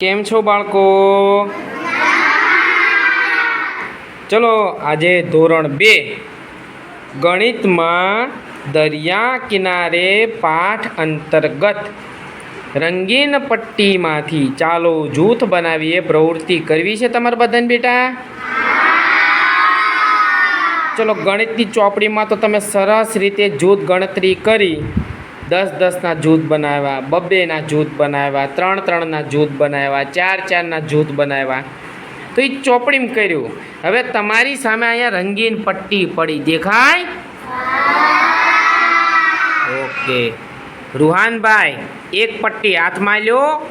કેમ છો બાળકો? ચલો, આજે ધોરણ બે, ગણિતમાં દરિયા કિનારે પાઠ અંતર્ગત રંગીન પટ્ટીમાંથી ચાલો જૂથ બનાવીએ. પ્રવૃત્તિ કરવી છે તમારે બધાને બેટા? ચલો, ગણિતની ચોપડીમાં તો તમે સરસ રીતે જૂથ ગણતરી કરી. દસ દસના જૂથ બનાવ્યા, બબ્બેના જૂથ બનાવ્યા, ત્રણ ત્રણના જૂથ બનાવ્યા, ચાર ચારના જૂથ બનાવ્યા. તો એ ચોપડીમ કર્યું, હવે તમારી સામે અહીંયા રંગીન પટ્ટી પડી. દેખાય? ઓકે. રૂહાનભાઈ, એક પટ્ટી હાથમાં લ્યો.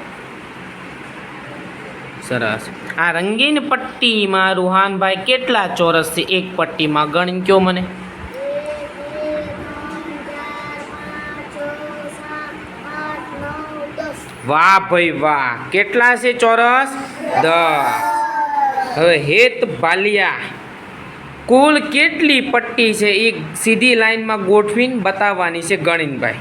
સરસ. આ રંગીન પટ્ટીમાં રૂહાનભાઈ કેટલા ચોરસ છે એક પટ્ટીમાં ગણ કયો મને? વાહ ભાઈ વાહ. કેટલા છે ચોરસ? દસ. હવે હેત ભાલિયા. કુલ કેટલી પટ્ટી છે? એ સીધી લાઈનમાં ગોઠવીને બતાવવાની છે ગણીનભાઈ.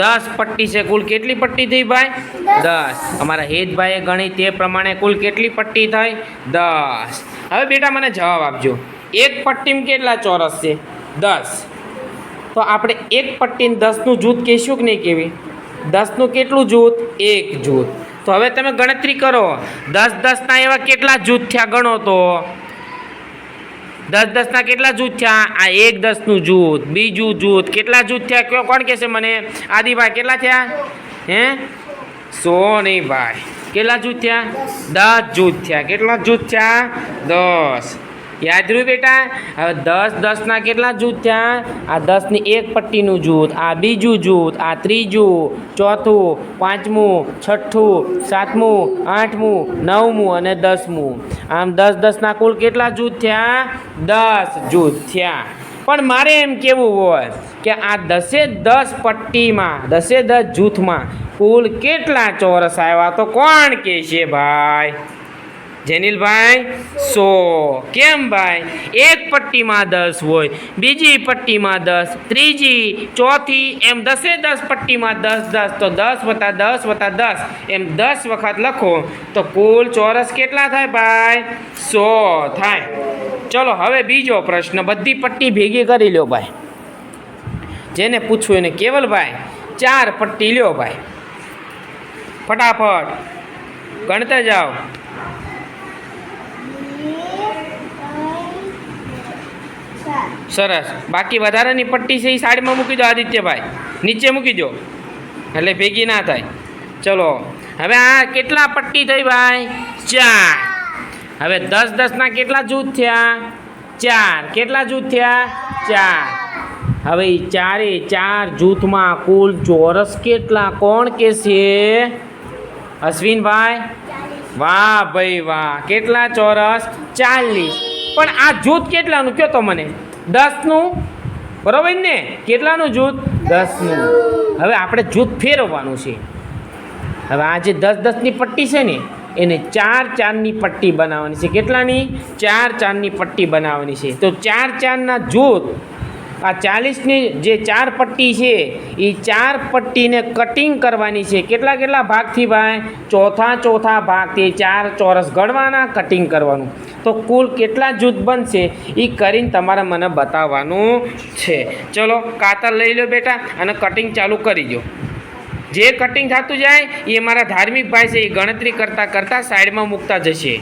દસ પટ્ટી છે કુલ કેટલી પટ્ટી થઈ ભાઈ? દસ. અમારા હેતભાઈએ ગણી તે પ્રમાણે કુલ કેટલી પટ્ટી થઈ? દસ. હવે બેટા મને જવાબ આપજો. એક પટ્ટીમાં કેટલા ચોરસ છે? દસ. તો આપણે એક પટ્ટીને દસનું જૂથ કહીશું કે નહીં કેવી દસનું કેટલું જૂથ? એક જૂથ. તો હવે તમે ગણતરી કરો. દસ દસના એવા કેટલા જૂથ થયા ગણો તો? દસ દસના કેટલા જૂથ થયા? આ એક દસનું જૂથ, બીજું જૂથ. કેટલા જૂથ થયા? કયો કોણ કહેશે મને? આદિભાઈ, કેટલા થયા? હે? સો નહીં ભાઈ કેટલા જૂથ થયા? દસ જૂથ થયા. કેટલા જૂથ થયા? દસ. યાદ રહ્યું બેટા? હવે દસ, દસના કેટલા જૂથ થયા? આ દસની એક પટ્ટીનું જૂથ, આ બીજું જૂથ, આ ત્રીજું, ચોથું, પાંચમું, છઠ્ઠું, સાતમું, આઠમું, નવમું અને દસમું. આમ દસ, દસના કુલ કેટલા જૂથ થયા? દસ જૂથ થયા. પણ મારે એમ કેવું હોય કે આ દસે દસ પટ્ટીમાં, દસે દસ જૂથમાં કુલ કેટલા ચોરસ આવ્યા? તો કોણ કહેશે ભાઈ? જેનિલભાઈ, સો. કેમ ભાઈ? એક પટ્ટીમાં દસ હોય, બીજી પટ્ટીમાં દસ, ત્રીજી, ચોથી, એમ દસે દસ પટ્ટીમાં દસ દસ. તો દસ વત્તા દસ વત્તા દસ. એમ દસ વખત લખો, તો કુલ ચોરસ કેટલા થાય ભાઈ? સો થાય. ચલો, હવે બીજો પ્રશ્ન. બધી પટ્ટી ભેગી કરી લ્યો ભાઈ. જેને પૂછવું એને કેવલભાઈ ચાર પટ્ટી લ્યો ભાઈ. ફટાફટ. ગણતા જાઓ. સરસ. બાકી વધારાની પટ્ટી છે એ સાઈડમાં મૂકી દો આદિત્યભાઈ. નીચે મૂકી દો. એટલે ભેગી ના થાય. ચલો, હવે આ કેટલા પટ્ટી થઈ ભાઈ? ચાર. હવે દસ દસના કેટલા જૂથ થયા? ચાર. કેટલા જૂથ થયા? ચાર. હવે એ ચારે ચાર જૂથમાં કુલ ચોરસ કેટલા? કોણ કે છે? અશ્વિનભાઈ? વાહ ભાઈ વાહ. કેટલા ચોરસ? ચાલીસ. પણ આ જૂથ કેટલાનું? કયો તો મને? દસનું? બરાબર ને? કેટલાનું જૂથ? દસનું. હવે આપણે જૂથ ફેરવવાનું છે. હવે આ જે દસ દસની પટ્ટી છે ને એને ચાર ચારની પટ્ટી બનાવવાની છે. કેટલાની? ચાર ચારની પટ્ટી બનાવવાની છે. તો ચાર ચારના જૂથ આ ચાલીસની જે ચાર પટ્ટી છે એ ચાર પટ્ટીને કટિંગ કરવાની છે. કેટલા કેટલા ભાગથી ભાઈ? ચોથા ચોથા ભાગથી ચાર ચોરસ ગણવાના કટિંગ કરવાનું. તો કુલ કેટલા જૂથ બનશે એ કરીને તમારે મને બતાવવાનું છે. ચલો, કાતર લઈ લો બેટા અને કટિંગ ચાલુ કરી દો જે કટિંગ થતું જાય એ મારા ધાર્મિક ભાઈ છે એ ગણતરી કરતાં કરતાં સાઈડમાં મૂકતા જશે.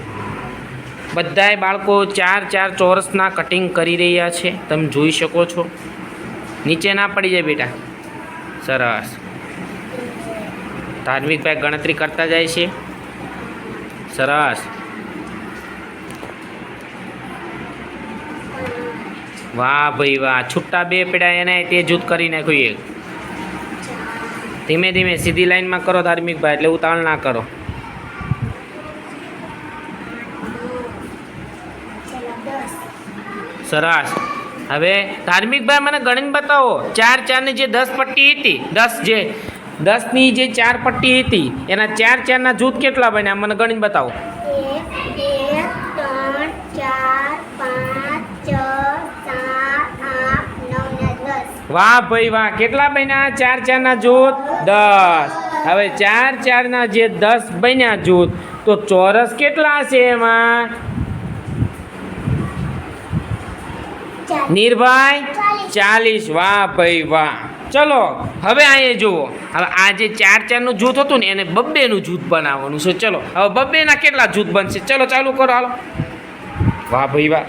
બધાય બાળકો ચાર ચાર ચોરસના કટિંગ કરી રહ્યા છે. તમે જોઈ શકો છો. નીચે ના પડી જાય બેટા. સરસ. ધાર્મિકભાઈ ગણતરી કરતા જાય છે. સરસ. વાહ ભાઈ વાહ. છૂટા બે પેડા એને તે જૂથ કરી નાખ્યું એક. ધીમે ધીમે સીધી લાઈનમાં કરો ધાર્મિકભાઈ, એટલે ઉતાવળ ના કરો. સરસ. હવે ધાર્મિકભાઈ મને ગણીને બતાવો. ચાર ચારની જે દસ પટ્ટી હતી, દસ જે, દસની જે ચાર પટ્ટી હતી, એના ચાર ચારના જૂથ કેટલા બન્યા? મને ગણીને બતાવો. વાહ ભાઈ, વાહ. કેટલા બન્યા? ચાર ચારના જૂથ, દસ. હવે ચાર ચારના જે દસ બન્યા જૂથ, તો ચોરસ કેટલા હશે એમાં? ચાર નીરભાઈ ચાલીસ. વાહ ભાઈ વાહ. ચલો હવે અહીંયા જુઓ. હવે આ જે ચાર ચારનું જૂથ હતું ને એને બબ્બેનું જૂથ બનાવવાનું છે. ચલો હવે બબ્બેના કેટલા જૂથ બનશે? ચલો ચાલુ કરો હાલો. વાહ ભાઈ વાહ.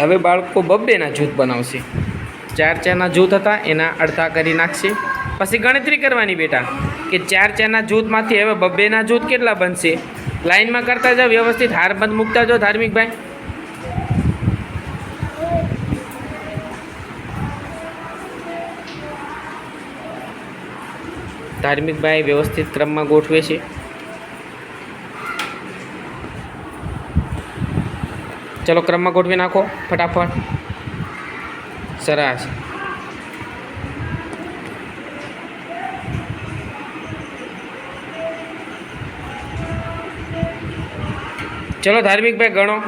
હવે બાળકો બબ્બેના જૂથ બનાવશે. ચાર ચારના જૂથ હતા એના અડધા કરી નાખશે. પછી ગણતરી કરવાની બેટા કે ચાર ચારના જૂથમાંથી હવે બબ્બેના જૂથ કેટલા બનશે? લાઇનમાં કરતા જાઓ વ્યવસ્થિત હાર બંધ મૂકતા જાઓ ધાર્મિકભાઈ. ધાર્મિકભાઈ વ્યવસ્થિત ક્રમમાં ગોઠવે છે. ચલો ક્રમમાં ગોઠવી નાખો ફટાફટ. સરસ. ચલો ધાર્મિકભાઈ ગણો.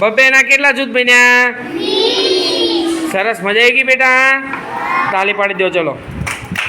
બબ્બેના કેટલા જૂથ બન્યા? સરસ મજા આવી ગઈ બેટા. તાલી પાડી દો ચલો.